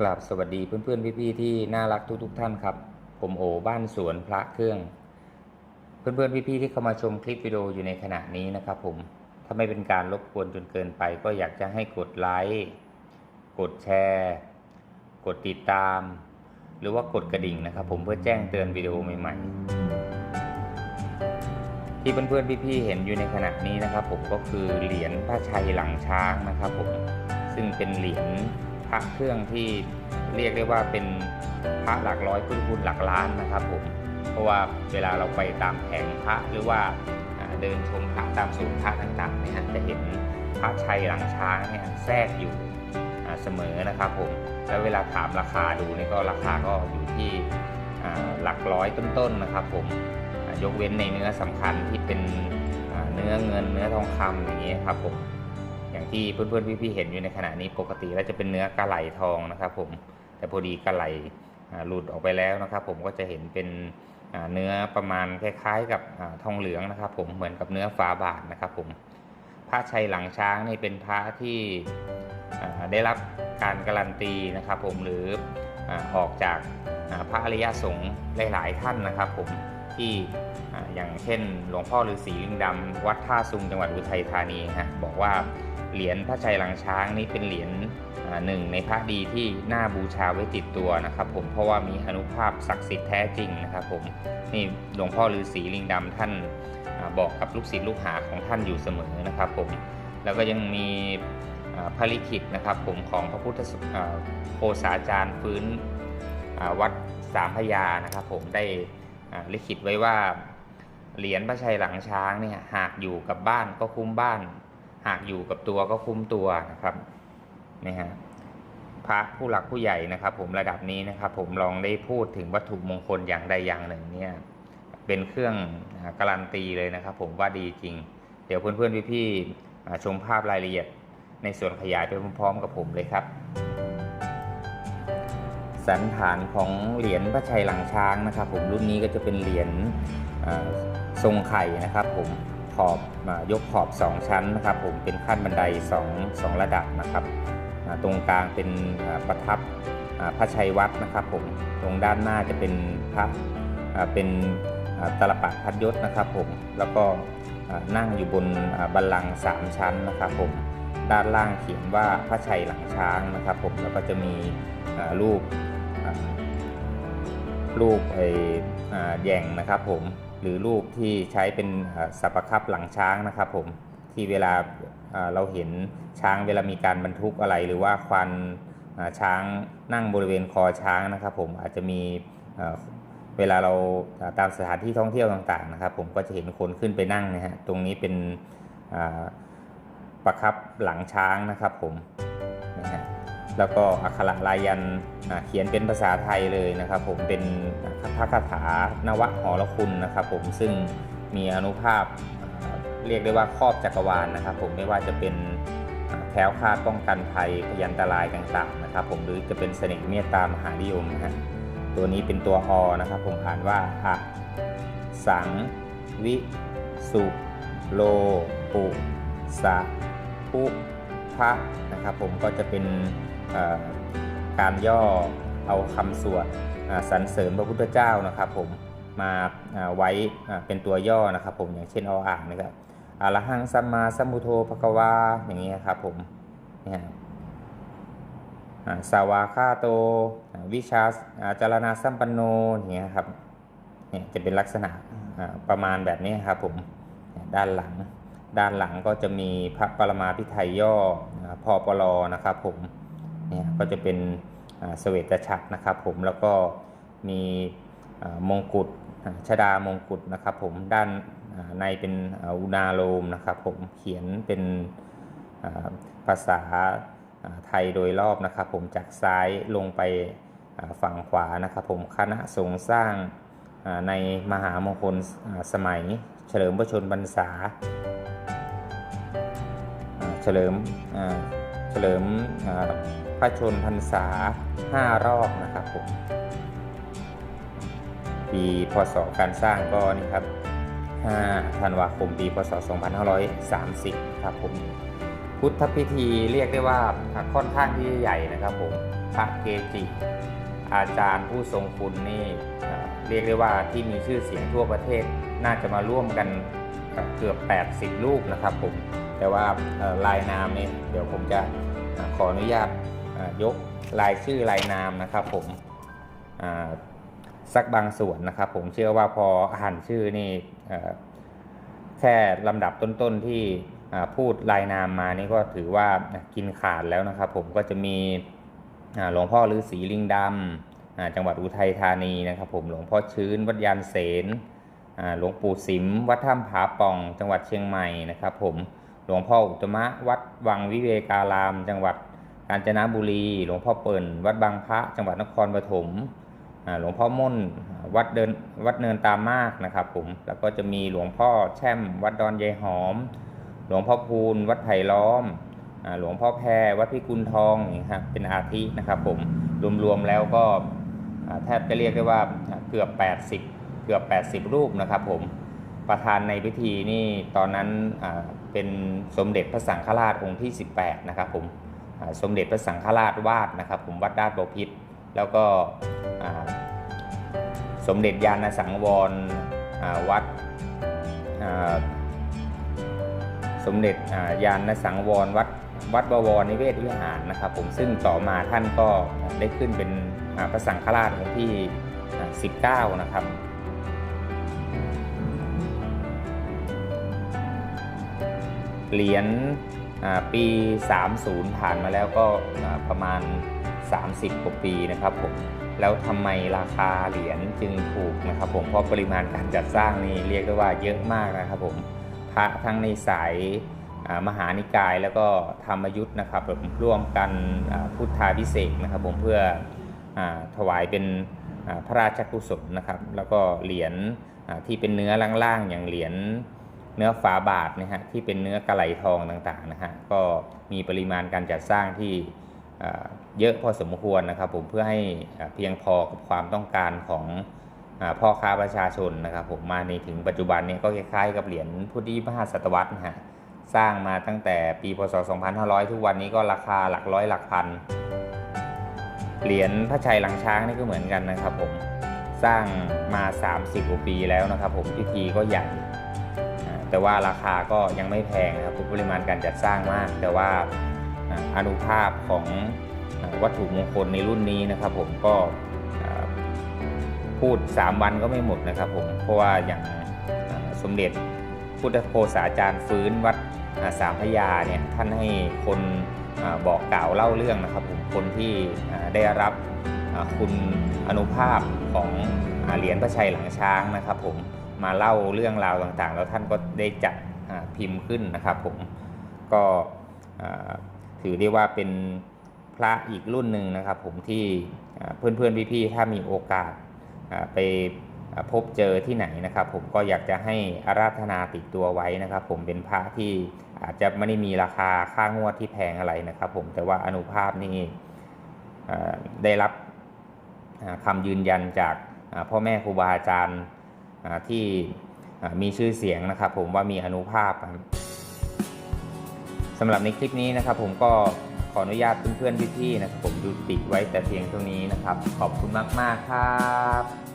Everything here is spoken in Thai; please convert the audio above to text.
กราบสวัสดีเพื่อนๆพี่ๆที่น่ารักทุกๆท่านครับ ผมโอบ้านสวนพระเครื่อง เพื่อนๆพี่ๆที่เข้ามาชมคลิปวิดีโออยู่ในขณะนี้นะครับผมถ้าไม่เป็นการรบกวนจนเกินไป ก็อยากจะให้กดไลค์กดแชร์ กดติดตาม หรือว่ากดกระดิ่งนะครับ ผมเพื่อแจ้งเตือนวิดีโอใหม่ๆ ที่เพื่อนๆพี่ๆเห็นอยู่ในขณะนี้นะครับ ผมก็คือเหรียญพระชัยหลังช้างนะครับผมซึ่งเป็นเหรียญ พระเครื่องที่เรียกได้ว่าเป็นพระหลักร้อยพุทธคุณหลักล้านนะครับผมเพราะว่าเวลาเราไปตามแผงพระหรือว่าเดินชมพระตามศูนย์พระต่างๆเนี่ยจะเห็นพระชัยหลังช้างเนี่ยแทรกอยู่เสมอนะครับผมแล้วเวลาถามราคาดูนี่ก็ราคาก็อยู่ที่หลักร้อยต้นๆนะครับผมยกเว้นในเนื้อสำคัญที่เป็นเนื้อเงินเนื้อทองคำอย่างนี้ยครับผม อย่างที่เพื่อนๆพี่ๆเห็นอยู่ในขณะนี้ปกติแล้วจะเป็นเนื้อกระไหลทองนะครับผมแต่พอดีกระไหลหลุดออกไปแล้วนะครับผมก็จะเห็นเป็นเนื้อประมาณคล้ายๆ กับอทองเหลืองนะครับผมเหมือนกับเนื้อฝาบาทนะครับผมพระชัยหลังช้างนี่เป็นพระที่ได้รับการการันตีนะครับผมหรือออกจากพระอริยสงฆ์หลายๆท่านนะครับผมที่อ่าอย่างเช่น หลวงพ่อฤาษีลิงดำวัดท่าซุงจังหวัดอุทัยธานีฮะบอกว่า เหรียญพระชัยหลังช้างนี่เป็นเหรียญหนึ่งในพระดีที่น่าบูชาไว้ติดตัวนะครับ ผมเพราะว่ามีอนุภาพศักดิ์สิทธิ์แท้จริงนะครับ ผมนี่หลวงพ่อฤาษีลิงดำท่านบอกกับลูกศิษย์ลูกหาของท่านอยู่เสมอนะครับ ผมแล้วก็ยังมีพระลิขิตนะครับ ผมของพระพุทธสอ่าโคสาจารย์ฟื้นวัดสามพยานะครับ ผมได้ลิขิตไว้ว่าเหรียญพระชัยหลังช้างเนี่ยหากอยู่กับบ้านก็คุ้มบ้าน หากอยู่กับตัวก็คุ้มตัวนะครับนี่ฮะพระผู้หลักผู้ใหญ่นะครับ ผมระดับนี้นะครับ ผมลองได้พูดถึงวัตถุมงคลอย่างใดอย่างหนึ่งเนี่ยเป็นเครื่องการันตีเลยนะครับ ผมว่าดีจริง เดี๋ยวเพื่อนๆพี่ๆอ่ชมภาพรายละเอียดในส่วนขยายไปพร้อมๆกับผมเลยครับ สันฐานของเหรียญพระชัยหลังช้างนะครับ ผมรุ่นนี้ก็จะเป็นเหรียญทรงไข่นะครับ ผม อบอายกขอบ 2 ชั้นนะครับ ผมเป็นขั้นบันได 2 2 ระดับนะครับ ตรงกลางเป็นประทับพระชัยวัดนะครับ ผมตรงด้านหน้าจะเป็นพระเป็นอ่าตลปัดพัดยศนะครับ ผมแล้วก็นั่งอยู่บนบัลลังก์สามชั้นนะครับ ผมด้านล่างเขียนว่าพระชัยหลังช้างนะครับ ผมแล้วก็จะมีรูปรูปไอ้แย่งนะครับ ผม หรือรูปที่ใช้เป็นอ่าสัปคับหลังช้างนะครับผมที่เวลาเราเห็นช้างเวลามีการบรรทุกอะไร หรือว่าควันช้างนั่งบริเวณคอช้างนะครับ ผมอาจจะมีเวลาเราตามสถานที่ท่องเที่ยวต่างๆนะครับ ผมก็จะเห็นคนขึ้นไปนั่งนะฮะตรงนี้เป็นประคับหลังช้างนะครับผม แล้วก็อักขระลายันเขียนเป็นภาษาไทยเลยนะครับผมเป็นพระคาถานวะหอรคุณนะครับผมซึ่งมีอนุภาพเรียกได้ว่าครอบจักรวาลนะครับผมไม่ว่าจะเป็นแคล้วคาดป้องกันภัยพยันตรายต่างๆนะครับผมหรือจะเป็นเสน่ห์เมตตามหานิยมนะฮะตัวนี้เป็นตัวอนะครับผมอ่านว่าอะสังวิสุโลปุสะพุพะนะครับผมก็จะเป็น การย่อเอาคำสวดสรรเสริญพระพุทธเจ้านะครับผมมาไว้เป็นตัวย่อนะครับผมอย่างเช่นเอาอ่างนะครับอรหังสัมมาสัมพุทโธภควาอย่างนี้ครับผมเนี่ยอ่าสาวาคาโต วิชาจารณาสัมปันโนอย่างเงี้ยครับเนี่ยจะเป็นลักษณะประมาณแบบนี้ครับผมด้านหลัง ด้านหลังก็จะมีพระปรมาภิไธยย่อพอปลอนะครับผม เนี่ยก็จะเป็นอ่าเสวตฉัตรนะครับผมแล้วก็มีอ่ามงกุฎอ่าชดามงกุฎนะครับผมด้านอ่าในเป็นอ่าอุณาโลมนะครับผมเขียนเป็นอ่าภาษาอ่าไทยโดยรอบนะครับผมจากซ้ายลงไปอ่าฝั่งขวานะครับผมคณะสงฆ์สร้างอ่าในมหามงคลอ่าสมัย เฉลิมพระชนมพรรษาอ่าเฉลิมอ่าเฉลิมอ่า พระชนพรรษา 5 รอบนะครับผมปีพศการสร้างก็นี่ครับ 5 ธันวาคมปี พศ 2530 ครับผมพุทธพิธีเรียกได้ว่าค่อนข้างที่จะใหญ่นะครับผมพระเกจิอาจารย์ผู้ทรงคุณนี่เรียกได้ว่าที่มีชื่อเสียงทั่วประเทศน่าจะมาร่วมกันเกือบ 80 รูปนะครับผมแต่ว่าเอ่อลายนามนี่เดี๋ยวผมจะขออนุญาต ยกรายชื่อรายนามนะครับผมสักบางส่วนนะครับ ผมเชื่อว่าพออ่านชื่อนี่แค่ลำดับต้นๆที่พูดรายนามมานี่ก็ถือว่ากินขาดแล้วนะครับ ผมก็จะมีหลวงพ่อฤาษีลิงดำจังหวัดอุทัยธานีนะครับ ผมหลวงพ่อชื้นวัดยานเสนหลวงปู่สิมวัดถ้ำผาป่อง จังหวัดเชียงใหม่นะครับ ผมหลวงพ่ออุตมะวัดวังวิเวการาม จังหวัด กาญจนบุรี หลวงพ่อเปิ่น วัดบางพระจังหวัดนครปฐมหลวงพ่อม่นวัดเดินวัดเนินตามากนะครับผมแล้วก็จะมีหลวงพ่อแช่ม วัดดอนยายหอม หลวงพ่อพูน วัดไผ่ล้อมอหลวงพ่อแพรวัดพิกุลทองนะครับเป็นอาทินะครับผมรวมๆแล้วก็แทบจะเรียกได้ว่าเกือบ 80 เกือบ 80 รูปนะครับผมประธานในพิธีนี่ตอนนั้นเป็นสมเด็จพระสังฆราชองค์ที่ 18 นะครับผม สมเด็จพระสังฆราชวาดนะครับ ผมวัดดานบพิษแล้วก็สมเด็จยานสังวรวัดสมเด็จยานสังวรวัดวัดบวรนิเวศวิหารนะครับ ผมซึ่งต่อมาท่านก็ได้ขึ้นเป็นพระสังฆราชองค์ที่ 19 นะครับเหรียญ ปี 30 ผ่านมาแล้วก็ประมาณ 30กว่าปีนะครับผมแล้วทำไมราคาเหรียญจึงถูกนะครับผมเพราะปริมาณการจัดสร้างนี่เรียกได้ว่าเยอะมากนะครับผมพระทั้งในสายมหานิกายแล้วก็ธรรมยุทธ์นะครับผมร่วมกันพุทธาพิเศษนะครับผมเพื่ออถวายเป็นพระราชกุศลนะครับ แล้วก็เหรียญที่เป็นเนื้อล่างๆอย่างเหรียญ เนื้อฝาบาทนะฮะที่เป็นเนื้อกระไหลทองต่างๆนะฮะก็มีปริมาณการจัดสร้างที่เยอะพอสมควรนะครับผมเพื่อให้เพียงพอกับความต้องการของอพ่อค้าประชาชนนะครับผมมาในถึงปัจจุบันนี่ยก็คล้ายๆกับเหรียญพุทธิมหาศตวรรษนะฮะสร้างมาตั้งแต่ปีพศ 2500 ทุกวันนี้ก็ราคาหลักร้อยหลักพันเหรียญพระชัยหลังช้างนี่ก็เหมือนกันนะครับผมสร้างมา 30กว่าปีแล้วนะครับผมพิธีก็ใหญ่ แต่ว่าราคาก็ยังไม่แพงนะครับปริมาณการจัดสร้างมาก แต่ว่าอนุภาพของวัตถุมงคลในรุ่นนี้นะครับผมก็พูด 3 วันก็ไม่หมดนะครับผมเพราะว่าอย่างสมเด็จพุทธโฆษาจารย์ฟื้นวัดสามพระยาเนี่ยท่านให้คนอบอกกล่าวเล่าเรื่องนะครับผมคนที่ได้รับคุณอนุภาพของอเหรียญพระชัยหลังช้างนะครับผม มาเล่าเรื่องราวต่างๆ แล้วท่านก็ได้จัดพิมพ์ขึ้นนะครับผมก็ถือได้ว่าเป็นพระอีกรุ่นหนึ่งนะครับ ผมที่เพื่อนๆพี่ๆถ้ามีโอกาสไปพบเจอที่ไหนนะครับ ผมก็อยากจะให้อาราธนาติดตัวไว้นะครับ ผมเป็นพระที่อาจจะไม่ได้มีราคาค่างวดที่แพงอะไรนะครับ ผมแต่ว่าอนุภาพนี่ได้รับคำยืนยันจากพ่อแม่ครูบาอาจารย์ ที่มีชื่อเสียงนะครับผมว่ามีอนุภาพครับสำหรับในคลิปนี้นะครับ ผมก็ขออนุญาตเพื่อนๆพี่ๆนะครับผมดูติไว้แต่เพียงเท่านี้นะครับ ขอบคุณมากๆครับ